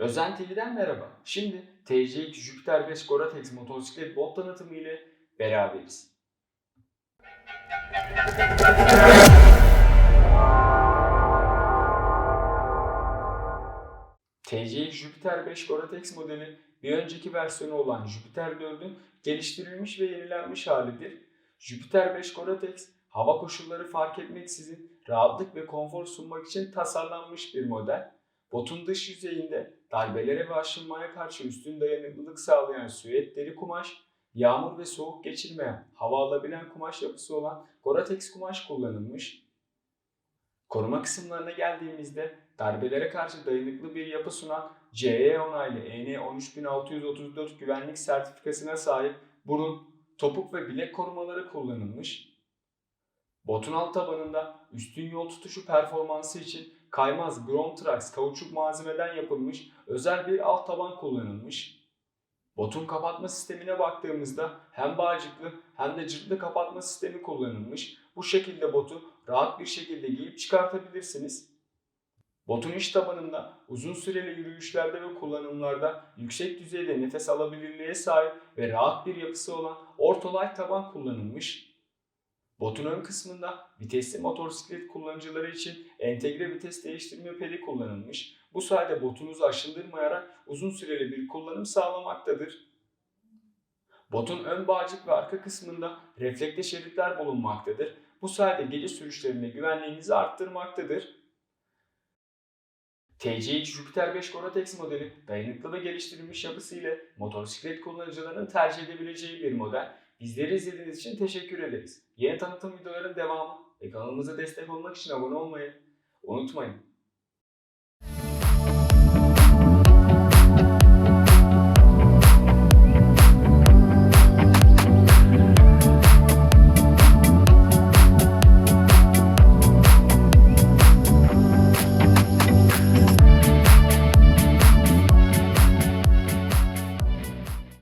Özen TV'den merhaba. Şimdi TC2 Jupiter 5 Gore-Tex motosiklet bot tanıtımı ile beraberiz. TC2 Jupiter 5 Gore-Tex modeli bir önceki versiyonu olan Jupiter 4'ün geliştirilmiş ve yenilenmiş halidir. Jupiter 5 Gore-Tex hava koşulları fark etmeksizin rahatlık ve konfor sunmak için tasarlanmış bir model. Botun dış yüzeyinde darbelere ve aşınmaya karşı üstün dayanıklılık sağlayan süet deri kumaş, yağmur ve soğuk geçirmeyen, hava alabilen kumaş yapısı olan Gore-Tex kumaş kullanılmış. Koruma kısımlarına geldiğimizde darbelere karşı dayanıklı bir yapı sunan CE onaylı EN 13634 güvenlik sertifikasına sahip burun, topuk ve bilek korumaları kullanılmış. Botun alt tabanında üstün yol tutuşu performansı için kaymaz Gromtrax kauçuk malzemeden yapılmış özel bir alt taban kullanılmış. Botun kapatma sistemine baktığımızda hem bağcıklı hem de cırtlı kapatma sistemi kullanılmış. Bu şekilde botu rahat bir şekilde giyip çıkartabilirsiniz. Botun iç tabanında uzun süreli yürüyüşlerde ve kullanımlarda yüksek düzeyde nefes alabilirliğe sahip ve rahat bir yapısı olan ortolay taban kullanılmış. Botun ön kısmında vitesli motosiklet kullanıcıları için entegre vites değiştirme pedi kullanılmış. Bu sayede botunuzu aşındırmayarak uzun süreli bir kullanım sağlamaktadır. Botun ön bağcık ve arka kısmında reflekte şeritler bulunmaktadır. Bu sayede gece sürüşlerinde güvenliğinizi arttırmaktadır. TC2 Jupiter 5 Gore-Tex modeli dayanıklı ve geliştirilmiş yapısı ile motosiklet kullanıcılarının tercih edebileceği bir model. Bizleri izlediğiniz için teşekkür ederiz. Yeni tanıtım videoların devamı ve kanalımıza destek olmak için abone olmayı unutmayın.